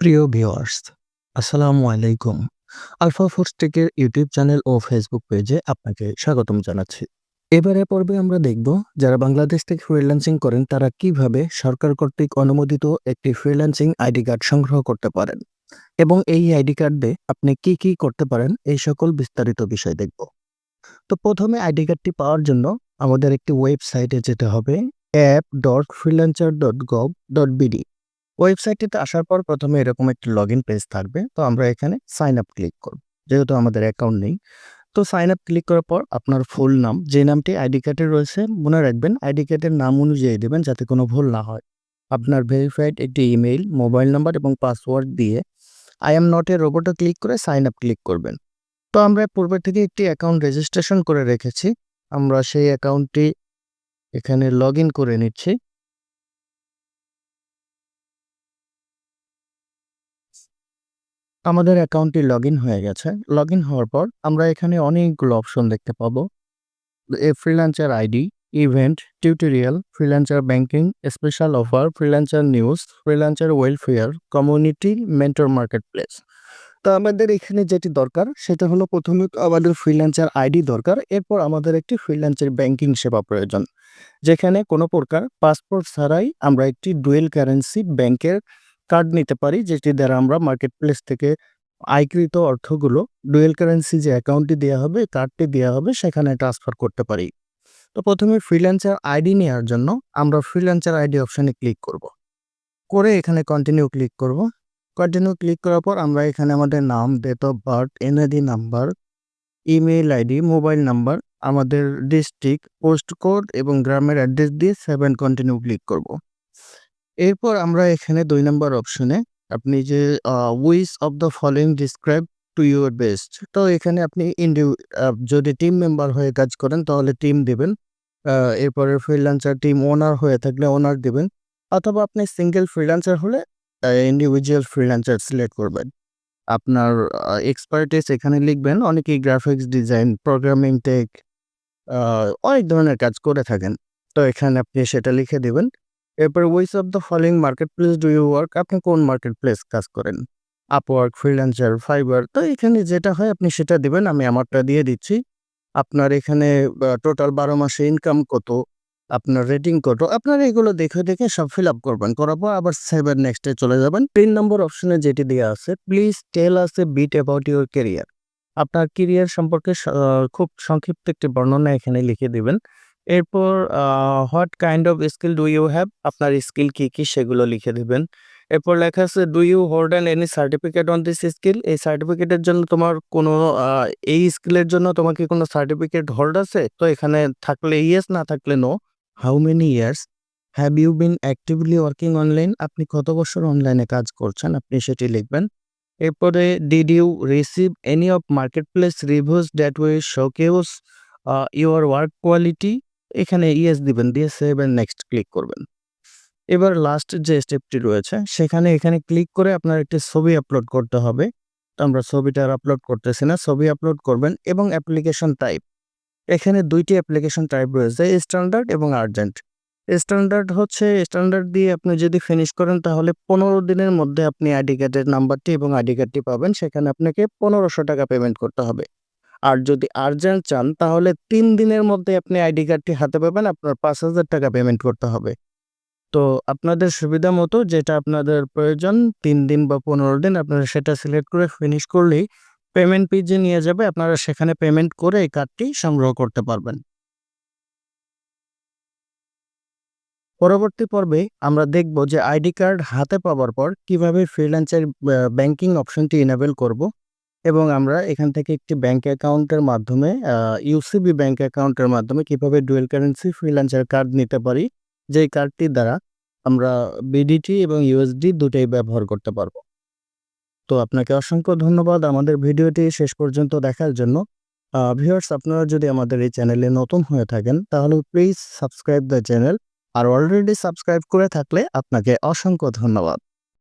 প্রিয় ভিওয়ার্স আসসালামু আলাইকুম। আলফা ফোর্স টেকের ইউটিউব চ্যানেল ও ফেসবুক পেজে আপনাকে স্বাগতম জানাচ্ছি। এবারে পর্বে আমরা দেখব যারা বাংলাদেশ থেকে ফ্রিল্যান্সিং করেন, তারা কীভাবে সরকার কর্তৃক অনুমোদিত একটি ফ্রিল্যান্সিং আইডি কার্ড সংগ্রহ করতে পারেন এবং এই আইডি কার্ডে আপনি কি কি করতে পারেন, এই সকল বিস্তারিত বিষয় দেখব। তো প্রথমে আইডি কার্ডটি পাওয়ার জন্য আমাদের একটি ওয়েবসাইটে যেতে হবে app dot freelancer dot gov dot BD ওয়েবসাইটটিতে আসার পর প্রথমে এরকম একটি লগ ইন পেজ থাকবে। তো আমরা এখানে সাইন আপ ক্লিক করব। যেহেতু আমাদের অ্যাকাউন্ট নেই। তো সাইন আপ ক্লিক করার পর আপনার ফুল নাম, যে নামটি আইডি কার্ডে রয়েছে, মনে রাখবেন আইডি কার্ডের নাম অনুযায়ী দেবেন যাতে কোনো ভুল না হয়। আপনার ভেরিফাইড একটি ইমেইল মোবাইল নাম্বার এবং পাসওয়ার্ড দিয়ে আই এম নট এ রোবটে ক্লিক করে সাইন আপ ক্লিক করবেন। তো আমরা পূর্বে থেকে একটি অ্যাকাউন্ট রেজিস্ট্রেশন করে রেখেছি। আমরা সেই অ্যাকাউন্টটি এখানে লগ করে নিচ্ছি। আমাদের অ্যাকাউন্টটি লগ হয়ে গেছে। লগ হওয়ার পর আমরা এখানে অনেকগুলো অপশন দেখতে পাবো। A freelancer ID, event, tutorial, freelancer banking, special offer, freelancer news, freelancer welfare, community, mentor marketplace তো আমাদের এখানে যেটি দরকার, সেটা হলো প্রথমে আমাদের ফ্রিল্যান্সার আইডি দরকার, এরপর আমাদের একটি ফ্রিল্যান্সার ব্যাংকিং সেবা প্রয়োজন। যেখানে কোনো প্রকার পাসপোর্ট ছাড়াই আমরা একটি ডুয়েল কারেন্সি ব্যাংকের কার্ড নিতে পারি, যেটি দ্বারা আমরা মার্কেট প্লেস থেকে আয়কৃত অর্থগুলো ডুয়েল কারেন্সি যে অ্যাকাউন্টটি দেওয়া হবে কার্ডটি দেওয়া হবে, সেখানে ট্রান্সফার করতে পারি তো প্রথমে ফ্রিল্যান্সার আইডি নেওয়ার জন্য আমরা ফ্রিল্যান্সার আইডি অপশানে ক্লিক করব। করে এখানে কন্টিনিউ ক্লিক করব কন্টিনিউ ক্লিক করার পর আমরা এখানে আমাদের নাম date of birth NID number email ID mobile number আমাদের ডিস্ট্রিক্ট পোস্ট কোড এবং গ্রামের অ্যাড্রেস দিয়ে সেভেন কন্টিনিউ ক্লিক করব। এরপর আমরা এখানে দুই নম্বর অপশনে আপনি যে which of the following describe to your best তো এখানে আপনি ইন্ডিউ যদি টিম মেম্বার হয়ে কাজ করেন তাহলে টিম দেবেন। এরপরে ফ্রিল্যান্সার টিম ওনার হয়ে থাকলে ওনার দেবেন, অথবা আপনি সিঙ্গেল ফ্রিল্যান্সার হলে ইন্ডিভিজুয়াল ফ্রিল্যান্সার সিলেক্ট করবেন। আপনার এক্সপার্টিস এখানে লিখবেন, অনেকেই গ্রাফিক্স ডিজাইন প্রোগ্রামিং টেক অনেক ধরনের কাজ করে থাকেন, তো এখানে আপনি সেটা লিখে দেবেন। এরপর which of the following marketplace do you work আপনি কোন মার্কেট প্লেস কাজ করেন? আপওয়ার্ক ফ্রিল্যান্সার ফাইবার তো এখানে যেটা হয় আপনি সেটা দিবেন, আমি আমারটা দিয়ে দিচ্ছি। আপনার এখানে টোটাল বারো মাসে ইনকাম কত? আপনার রেটিং কত? আপনারা এগুলো দেখে দেখে সব ফিল আপ করবেন। করার পর আবার সেভেন নেক্সটে চলে যাবেন। তিন নম্বর অপশনে যেটি দেওয়া আছে please tell us a bit about your career আপনার কেরিয়ার সম্পর্কে খুব সংক্ষিপ্ত একটি বর্ণনা এখানে লিখে দিবেন। এরপর what kind of skill do you have আপনার স্কিল কী কী সেগুলো লিখে দেবেন। এরপর লেখা আছে do you hold and any certificate on this skill এই সার্টিফিকেটের জন্য তোমার কোনো এই স্কিলের জন্য তোমার কি কোনো সার্টিফিকেট হোল্ড আছে? তো এখানে থাকলে ইয়েস না থাকলে no how many years have you been actively working online আপনি কত বছর অনলাইনে কাজ করছেন? আপনি সেটি লিখবেন। এরপরে did you receive any of marketplace reviews that way showcase your work quality এখানে ইয়েস দিবেন, দিয়ে সেভ এন্ড নেক্সট ক্লিক করবেন। এবার লাস্ট যে স্টেপটি রয়েছে, সেখানে এখানে ক্লিক করে আপনার একটি ছবি আপলোড করতে হবে। আমরা ছবিটা আর আপলোড করতেছি না, ছবি আপলোড করবেন এবং অ্যাপ্লিকেশন টাইপ এখানে দুইটি অ্যাপ্লিকেশন টাইপ রয়েছে স্ট্যান্ডার্ড এবং আর্জেন্ট স্ট্যান্ডার্ড হচ্ছে স্ট্যান্ডার্ড দিয়ে আপনি যদি ফিনিশ করেন, তাহলে পনেরো দিনের মধ্যে আপনি আইডি কার্ডের নাম্বারটি এবং আইডি কার্ডটি পাবেন। সেখানে আপনাকে পনেরোশো টাকা পেমেন্ট করতে হবে। আর যদি আর্জেন্ট চান, তাহলে তিন দিনের মধ্যে আপনি আইডি কার্ডটি হাতে পাবেন, আপনার পাঁচ হাজার টাকা পেমেন্ট করতে হবে। তো আপনাদের সুবিধা মতো যেটা আপনাদের প্রয়োজন, তিন দিন বা পনেরো দিন আপনারা সেটা সিলেক্ট করে ফিনিশ করলেই পেমেন্ট পেজে নিয়ে যাবে, আপনারা সেখানে পেমেন্ট করে এই কার্ডটি সংগ্রহ করতে পারবেন। পরবর্তী পর্বে আমরা দেখব যে আইডি কার্ড হাতে পাওয়ার পর কীভাবে ফ্রিল্যান্সের ব্যাংকিং অপশনটি ইনেবল করব। এবং আমরা এখান থেকে একটি ব্যাংক অ্যাকাউন্টের মাধ্যমে ইউসিবি ব্যাংক অ্যাকাউন্টের মাধ্যমে কীভাবে ডুয়েল কারেন্সি ফ্রিল্যান্সার কার্ড নিতে পারি, যেই কার্ডটির দ্বারা আমরা বিডিটি এবং ইউএসডি দুটোই ব্যবহার করতে পারব। তো আপনাকে অসংখ্য ধন্যবাদ আমাদের ভিডিওটি শেষ পর্যন্ত দেখার জন্য। ভিউয়ার্স আপনারা যদি আমাদের এই চ্যানেলে নতুন হয়ে থাকেন, তাহলে প্লিজ সাবস্ক্রাইব দ্য চ্যানেল আর অলরেডি সাবস্ক্রাইব করে থাকলে আপনাকে অসংখ্য ধন্যবাদ।